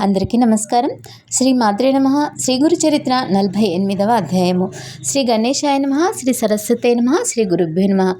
అందరికీ నమస్కారం. శ్రీ మాత్రే నమ. శ్రీ గురు చరిత్ర నలభై ఎనిమిదవ అధ్యాయము. శ్రీ గణేశాయ నమ. శ్రీ సరస్వతే నమ. శ్రీ గురుభ్యో నమ.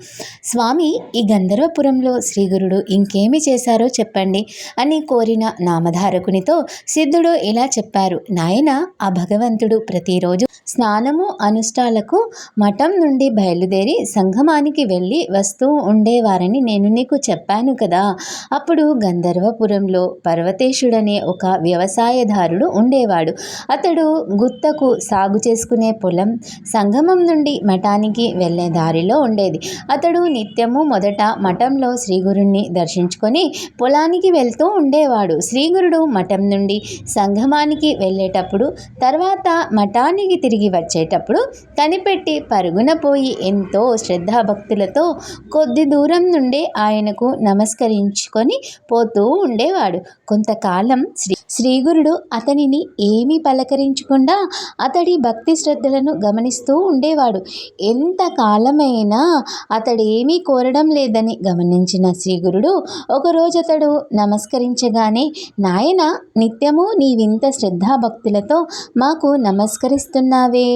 స్వామి ఈ గంధర్వపురంలో శ్రీ గురుడు ఇంకేమి చేశారో చెప్పండి అని కోరిన నామధారకునితో సిద్ధుడు ఇలా చెప్పారు. నాయన ఆ భగవంతుడు ప్రతిరోజు స్నానము అనుష్ఠాలకు మఠం నుండి బయలుదేరి సంగమానికి వెళ్ళి వస్తూ ఉండేవారని నేను నీకు చెప్పాను కదా. అప్పుడు గంధర్వపురంలో పర్వతేశుడనే ఒక వ్యవసాయదారుడు ఉండేవాడు. అతడు గుత్తకు సాగు చేసుకునే పొలం సంగమం నుండి మఠానికి వెళ్ళే దారిలో ఉండేది. అతడు నిత్యము మొదట మఠంలో శ్రీగురుణ్ణి దర్శించుకొని పొలానికి వెళ్తూ ఉండేవాడు. శ్రీగురుడు మఠం నుండి సంగమానికి వెళ్ళేటప్పుడు తర్వాత మఠానికి తిరిగి వచ్చేటప్పుడు కనిపెట్టి పరుగున పోయి ఎంతో శ్రద్ధాభక్తులతో కొద్ది దూరం నుండే ఆయనకు నమస్కరించుకొని పోతూ ఉండేవాడు. కొంతకాలం శ్రీ శ్రీగురుడు అతనిని ఏమీ పలకరించకుండా అతడి భక్తి శ్రద్ధలను గమనిస్తూ ఉండేవాడు. ఎంత కాలమైనా అతడేమీ కోరడం లేదని గమనించిన శ్రీగురుడు ఒకరోజు అతడు నమస్కరించగానే నాయన నిత్యము నీవింత శ్రద్ధాభక్తులతో మాకు నమస్కరిస్తున్నావే.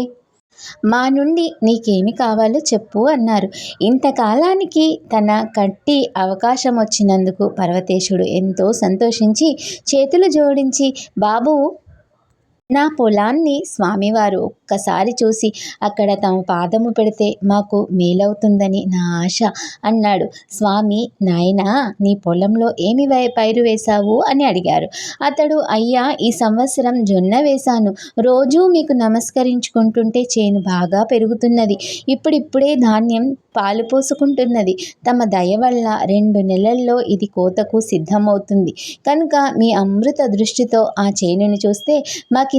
మా నుండి నీకేమి కావాలో చెప్పు అన్నారు. ఇంతకాలానికి తన కట్టి అవకాశం వచ్చినందుకు పర్వతేశుడు ఎంతో సంతోషించి చేతులు జోడించి బాబు నా పొలాన్ని స్వామివారు ఒక్కసారి చూసి అక్కడ తమ పాదము పెడితే మాకు మేలవుతుందని నా ఆశ అన్నాడు. స్వామి నాయనా నీ పొలంలో ఏమి పైరు వేశావు? అని అడిగారు. అతడు అయ్యా ఈ సంవత్సరం జొన్న వేశాను. రోజూ మీకు నమస్కరించుకుంటుంటే చేను బాగా పెరుగుతున్నది. ఇప్పుడిప్పుడే ధాన్యం పాలు పోసుకుంటున్నది. తమ దయ వల్ల రెండు నెలల్లో ఇది కోతకు సిద్ధమవుతుంది. కనుక మీ అమృత దృష్టితో ఆ చేనును చూస్తే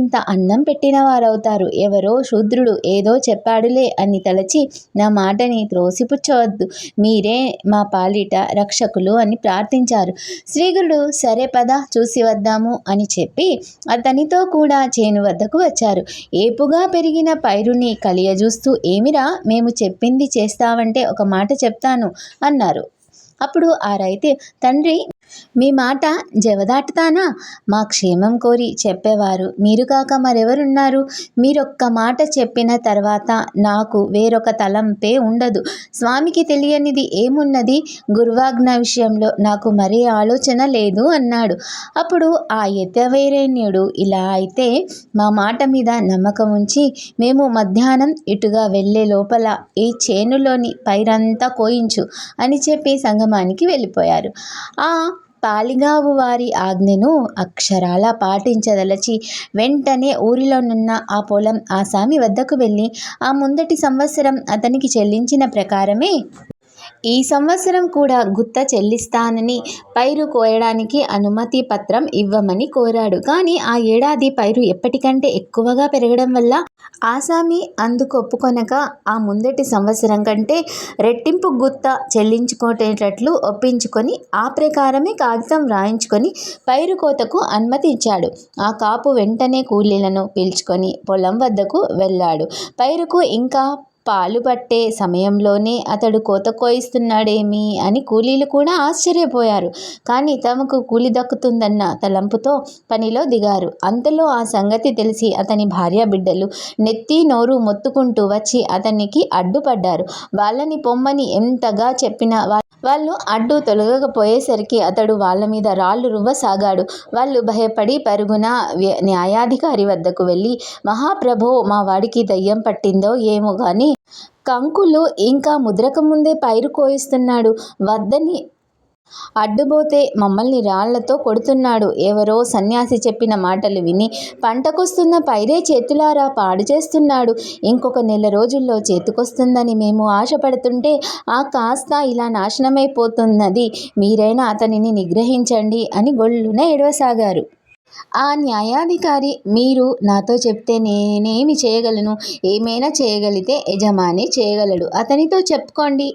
ఇంత అన్నం పెట్టిన వారవుతారు. ఎవరో శూద్రుడు ఏదో చెప్పాడులే అని తలచి నా మాటని త్రోసిపుచ్చవద్దు మీరే మా పాలిట రక్షకులు అని ప్రార్థించారు. శ్రీగురుడు సరే పద చూసి వద్దాము అని చెప్పి అతనితో కూడా చేను వద్దకు వచ్చారు. ఏపుగా పెరిగిన పైరుని కలియజూస్తూ ఏమిరా మేము చెప్పింది చేస్తావంటే ఒక మాట చెప్తాను అన్నారు. అప్పుడు ఆ రైతు తండ్రి మీ మాట జవదాటుతానా? మా క్షేమం కోరి చెప్పేవారు. మీరు కాక మరెవరున్నారు? మీరొక్క మాట చెప్పిన తర్వాత నాకు వేరొక తలంపే ఉండదు. స్వామికి తెలియనిది ఏమున్నది? గురువాజ్ఞ విషయంలో నాకు మరే ఆలోచన లేదు అన్నాడు. అప్పుడు ఆ యతవైరణ్యుడు ఇలా అయితే మా మాట మీద నమ్మకం ఉంచి మేము మధ్యాహ్నం ఇటుగా వెళ్ళే లోపల ఈ చేనులోని పైరంతా కోయించు అని చెప్పి సంగమానికి వెళ్ళిపోయారు. ఆ పాలిగావు వారి ఆజ్ఞను అక్షరాల పాటించదలచి వెంటనే ఊరిలోనున్న ఆ పొలం ఆ వద్దకు వెళ్ళి ఆ ముందటి సంవత్సరం అతనికి చెల్లించిన ప్రకారమే ఈ సంవత్సరం కూడా గుత్త చెల్లిస్తానని పైరు కోయడానికి అనుమతి పత్రం ఇవ్వమని కోరాడు. కానీ ఆ ఏడాది పైరు ఎప్పటికంటే ఎక్కువగా పెరగడం వల్ల ఆసామి అందుకు ఒప్పుకొనక ఆ ముందటి సంవత్సరం కంటే రెట్టింపు గుత్త చెల్లించుకునేటట్లు ఒప్పించుకొని ఆ ప్రకారమే కాగితం రాయించుకొని పైరు కోతకు అనుమతి ఇచ్చాడు. ఆ కాపు వెంటనే కూలీలను పీల్చుకొని పొలం వద్దకు వెళ్ళాడు. పైరుకు ఇంకా పాలు పట్టే సమయంలోనే అతడు కోత కోయిస్తున్నాడేమి? అని కూలీలు కూడా ఆశ్చర్యపోయారు. కానీ తమకు కూలి దక్కుతుందన్న తలంపుతో పనిలో దిగారు. అంతలో ఆ సంగతి తెలిసి అతని భార్య బిడ్డలు నెత్తి నోరు మొత్తుకుంటూ వచ్చి అతనికి అడ్డుపడ్డారు. వాళ్ళని పొమ్మని ఎంతగా చెప్పినా వాళ్ళు అడ్డు తొలగకపోయేసరికి అతడు వాళ్ళ మీద రాళ్ళు రువ్వసాగాడు. వాళ్ళు భయపడి పరుగున వ్య- న్యాయాధికారి వద్దకు వెళ్ళి మహాప్రభో మా వాడికి దయ్యం పట్టిందో ఏమో కానీ కంకులు ఇంకా ముద్రక ముందే పైరు కోయిస్తున్నాడు. వద్దని అడ్డుపోతే మమ్మల్ని రాళ్ళతో కొడుతున్నాడు. ఎవరో సన్యాసి చెప్పిన మాటలు విని పంటకొస్తున్న పైరే చేతులారా పాడు చేస్తున్నాడు. ఇంకొక నెల రోజుల్లో చేతికొస్తుందని మేము ఆశపడుతుంటే ఆ కాస్త ఇలా నాశనమైపోతున్నది. మీరైనా అతనిని నిగ్రహించండి అని గొల్లున ఎడవసాగారు ఆ న్యాయాధికారి మీరు నాతో చెప్తే నేనేమి చేయగలను? ఏమైనా చేయగలిగితే యజమాని చేయగలడు. అతనితో చెప్పుకోండి.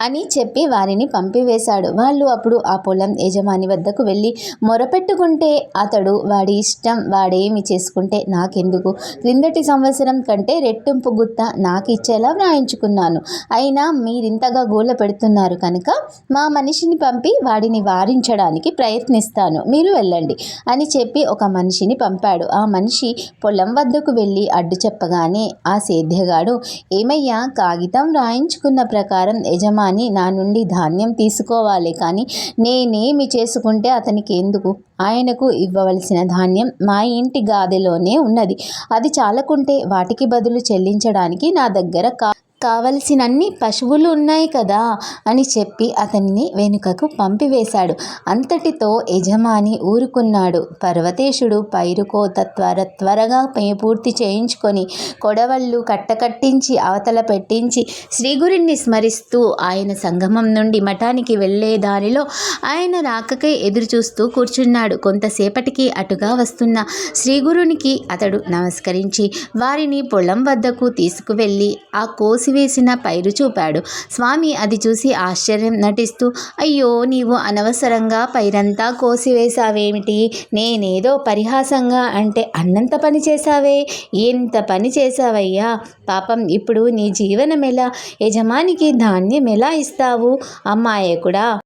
అని చెప్పి వారిని పంపివేశాడు. వాళ్ళు అప్పుడు ఆ పొలం యజమాని వద్దకు వెళ్ళి మొరపెట్టుకుంటే అతడు వాడి ఇష్టం వాడేమి చేసుకుంటే నాకెందుకు? క్రిందటి సంవత్సరం కంటే రెట్టింపు గుత్త నాకు ఇచ్చేలా వ్రాయించుకున్నాను. అయినా మీరింతగా గోల పెడుతున్నారు కనుక మా మనిషిని పంపి వాడిని వారించడానికి ప్రయత్నిస్తాను. మీరు వెళ్ళండి అని చెప్పి ఒక మనిషిని పంపాడు. ఆ మనిషి పొలం వద్దకు వెళ్ళి అడ్డు చెప్పగానే ఆ సేద్యగాడు ఏమయ్యా కాగితం రాయించుకున్న ప్రకారం యజమాని నా నుండి ధాన్యం తీసుకోవాలి కానీ నేనేమి చేసుకుంటే అతనికి ఎందుకు? ఆయనకు ఇవ్వవలసిన ధాన్యం మా ఇంటి గాదెలోనే ఉన్నది. అది చాలకుంటే వాటికి బదులు చెల్లించడానికి నా దగ్గర కా కావలసినన్ని పశువులు ఉన్నాయి కదా అని చెప్పి అతన్ని వెనుకకు పంపివేశాడు. అంతటితో యజమాని ఊరుకున్నాడు. పర్వతేశుడు పైరు కోత త్వర త్వరగా పే- పూర్తి చేయించుకొని కొడవళ్ళు కట్టకట్టించి అవతల పెట్టించి శ్రీగురిని స్మరిస్తూ ఆయన సంగమం నుండి మఠానికి వెళ్ళే దారిలో ఆయన రాకకై ఎదురు చూస్తూ కూర్చున్నాడు. కొంతసేపటికి అటుగా వస్తున్న శ్రీగురునికి అతడు నమస్కరించి వారిని పొలం వద్దకు తీసుకువెళ్ళి ఆ కోసి కోసివేసిన పైరు చూపాడు. స్వామి అది చూసి ఆశ్చర్యం నటిస్తూ అయ్యో నీవు అనవసరంగా పైరంతా కోసివేశావేమిటి? నేనేదో పరిహాసంగా అంటే అన్నంత పని చేశావే? ఎంత పని చేశావయ్యా? పాపం ఇప్పుడు నీ జీవనం ఎలా యజమానికి ధాన్యం ఎలా ఇస్తావు? అమ్మాయకుడా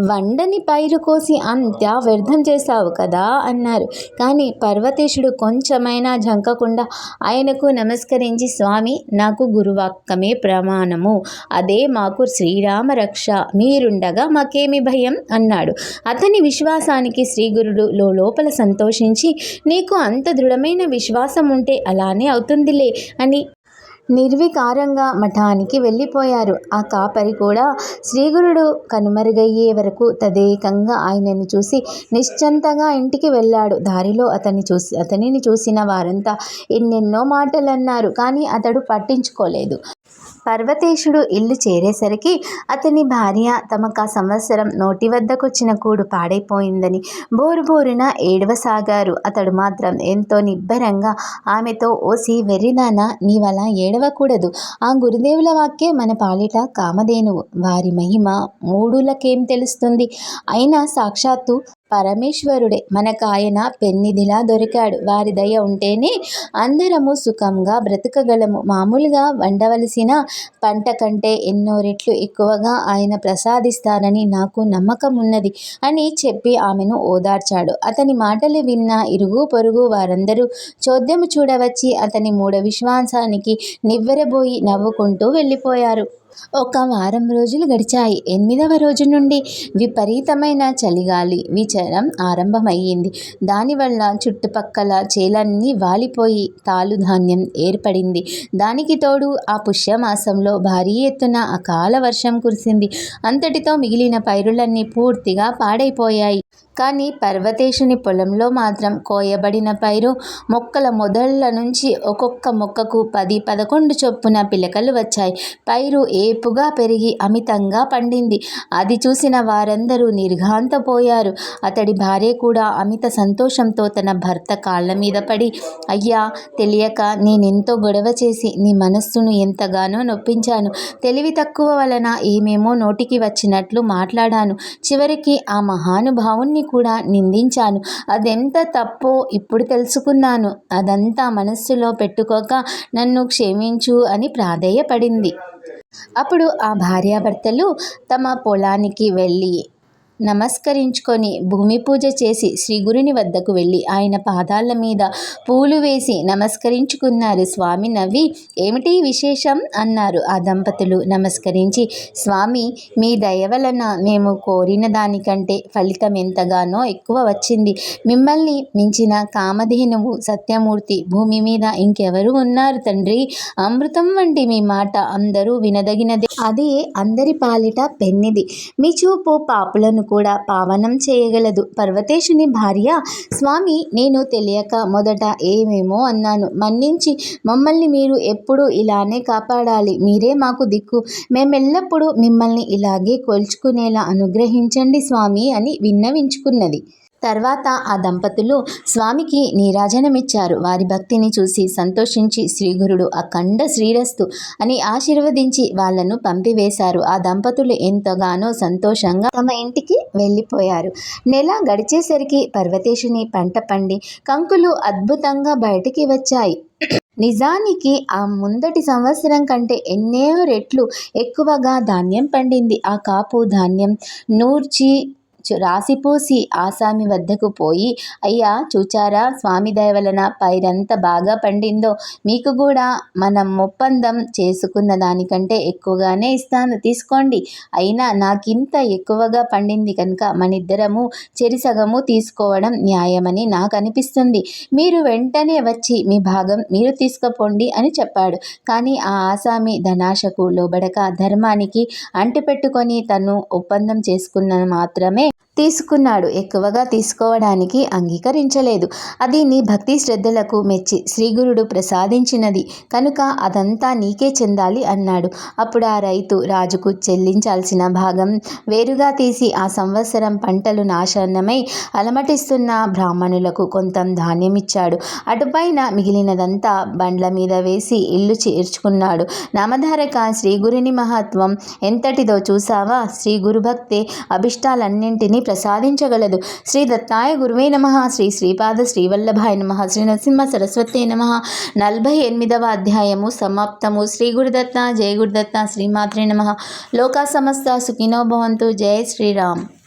వండని పైరు కోసి అంతా వ్యర్థం చేశావు కదా అన్నారు. కానీ పర్వతేశుడు కొంచెమైనా జంకకుండా ఆయనకు నమస్కరించి స్వామి నాకు గురువాక్కమే ప్రమాణము. అదే మాకు శ్రీరామ రక్ష మీరుండగా మాకేమి భయం? అన్నాడు. అతని విశ్వాసానికి శ్రీగురుడు లోపల సంతోషించి నీకు అంత దృఢమైన విశ్వాసం ఉంటే అలానే అవుతుందిలే అని నిర్వికారంగా మఠానికి వెళ్ళిపోయారు. ఆ కాపరి కూడా శ్రీగురుడు కనుమరుగయ్యే వరకు తదేకంగా ఆయనను చూసి నిశ్చంతగా ఇంటికి వెళ్ళాడు. దారిలో అతన్ని చూసి అతనిని చూసిన వారంతా ఎన్నెన్నో మాటలన్నారు కానీ అతడు పట్టించుకోలేదు. పర్వతేశుడు ఇల్లు చేరేసరికి అతని భార్య తమకు ఆ సంవత్సరం నోటి వద్దకొచ్చిన కూడు పాడైపోయిందని బోరు బోరున ఏడవసాగారు అతడు మాత్రం ఎంతో నిబ్బరంగా ఆమెతో ఓసి వెర్రినానా నీవలా ఏడవకూడదు. ఆ గురుదేవుల వాక్యే మన పాలిట కామధేనువు. వారి మహిమ మూడులకేం తెలుస్తుంది? అయినా సాక్షాత్తు పరమేశ్వరుడే. మనకు ఆయన పెన్నిదిలా దొరికాడు. వారి దయ ఉంటేనే అందరము సుఖంగా బ్రతకగలము. మామూలుగా వండవలసిన పంట కంటే ఎన్నో రెట్లు ఎక్కువగా ఆయన ప్రసాదిస్తారని నాకు నమ్మకం ఉన్నది అని చెప్పి ఆమెను ఓదార్చాడు. అతని మాటలు విన్న ఇరుగు పొరుగు వారందరూ చోద్యము చూడవచ్చి అతని మూఢ విశ్వాసానికి నివ్వెరబోయి నవ్వుకుంటూ వెళ్ళిపోయారు. ఒక వారం రోజులు గడిచాయి. ఎనిమిదవ రోజు నుండి విపరీతమైన చలిగాలి. విచరం ఆరంభమయ్యింది. దానివల్ల చుట్టుపక్కల చేలన్నీ వాలిపోయి తాలుధాన్యం ఏర్పడింది. దానికి తోడు ఆ పుష్యమాసంలో భారీ ఎత్తున అకాల వర్షం కురిసింది. అంతటితో మిగిలిన పైరులన్నీ పూర్తిగా పాడైపోయాయి. కానీ పర్వతేశుని పొలంలో మాత్రం కోయబడిన పైరు మొక్కల మొదళ్ళ నుంచి ఒక్కొక్క మొక్కకు పది పదకొండు చొప్పున పిలకలు వచ్చాయి. పైరు ఏపుగా పెరిగి అమితంగా పండింది. అది చూసిన వారందరూ నిర్ఘాంతపోయారు. అతడి భార్య కూడా అమిత సంతోషంతో తన భర్త కాళ్ళ మీద పడి అయ్యా తెలియక నేనెంతో గొడవ చేసి నీ మనస్సును ఎంతగానో నొప్పించాను. తెలివి తక్కువ వలన ఏమేమో నోటికి వచ్చినట్లు మాట్లాడాను. చివరికి ఆ మహానుభావుణ్ణి కూడా నిందించాను. అదెంత తప్పో ఇప్పుడు తెలుసుకున్నాను. అదంతా మనస్సులో పెట్టుకోక నన్ను క్షమించు అని ప్రాధేయపడింది. అప్పుడు ఆ భార్యాభర్తలు తమ పొలానికి వెళ్ళి నమస్కరించుకొని భూమి పూజ చేసి శ్రీ గురుని వద్దకు వెళ్ళి ఆయన పాదాల మీద పూలు వేసి నమస్కరించుకున్నారు. స్వామి నవ్వి ఏమిటి విశేషం? అన్నారు ఆ దంపతులు. నమస్కరించి స్వామి మీ దయ వలన మేము కోరిన దానికంటే ఫలితం ఎంతగానో ఎక్కువ వచ్చింది. మిమ్మల్ని మించిన కామధేనువు సత్యమూర్తి భూమి మీద ఇంకెవరు ఉన్నారు తండ్రి? అమృతం వంటి మీ మాట అందరూ వినదగినది. అదే అందరి పాలిట పెన్నిది. మీ చూపు పాపులను కూడా పావనం చేయగలదు. పర్వతేశుని భార్య స్వామి నేను తెలియక మొదట ఏమేమో అన్నాను. మన్నించి మమ్మల్ని మీరు ఎప్పుడూ ఇలానే కాపాడాలి. మీరే మాకు దిక్కు. మేమెల్లప్పుడూ మిమ్మల్ని ఇలాగే కొల్చుకునేలా అనుగ్రహించండి స్వామి అని విన్నవించుకున్నది. తర్వాత ఆ దంపతులు స్వామికి నీరాజనమిచ్చారు. వారి భక్తిని చూసి సంతోషించి శ్రీగురుడు అఖండ శ్రీరస్తు అని ఆశీర్వదించి వాళ్ళను పంపివేశారు. ఆ దంపతులు ఎంతగానో సంతోషంగా తమ ఇంటికి వెళ్ళిపోయారు. నెల గడిచేసరికి పర్వతేశుని పంట పండి కంకులు అద్భుతంగా బయటికి వచ్చాయి. నిజానికి ఆ ముందటి సంవత్సరం కంటే ఎన్నో రెట్లు ఎక్కువగా ధాన్యం పండింది. ఆ కాపు ధాన్యం నూర్చి రాసిపోసి ఆసామి వద్దకు పోయి అయ్యా చూచారా స్వామి దయ వలన పైరంత బాగా పండిందో. మీకు కూడా మనం ఒప్పందం చేసుకున్న దానికంటే ఎక్కువగానే ఇస్తాను. తీసుకోండి. అయినా నాకింత ఎక్కువగా పండింది కనుక మనిద్దరము చెరిసగము తీసుకోవడం న్యాయమని నాకు అనిపిస్తుంది మీరు వెంటనే వచ్చి మీ భాగం మీరు తీసుకుపోండి అని చెప్పాడు. కానీ ఆ ఆసామి ధనాశకు లోబడక ధర్మానికి అంటిపెట్టుకొని తను ఒప్పందం చేసుకున్న మాత్రమే తీసుకున్నాడు. ఎక్కువగా తీసుకోవడానికి అంగీకరించలేదు. అది నీ భక్తి శ్రద్ధలకు మెచ్చి శ్రీగురుడు ప్రసాదించినది. కనుక అదంతా నీకే చెందాలి అన్నాడు. అప్పుడు ఆ రైతు రాజుకు చెల్లించాల్సిన భాగం వేరుగా తీసి ఆ సంవత్సరం పంటలు నాశనమై అలమటిస్తున్న బ్రాహ్మణులకు కొంత ధాన్యం ఇచ్చాడు అటుపైన మిగిలినదంతా బండ్ల మీద వేసి ఇల్లు చేర్చుకున్నాడు. నామధారక శ్రీగురిని మహత్వం ఎంతటిదో చూసావా? శ్రీ గురుభక్తే అన్నింటినీ ప్రసాదించగలదు. శ్రీ దత్తాయ గురువే నమ. శ్రీ శ్రీపాద శ్రీవల్లభాయ నమ. శ్రీ నరసింహ సరస్వతి నమ. నలభై ఎనిమిదవ అధ్యాయము సమాప్తము. శ్రీ గురుదత్త జయ గురుదత్త శ్రీమాత్రే నమ. లోకా సమస్త సుఖినో భవంతు. జయ శ్రీరామ్.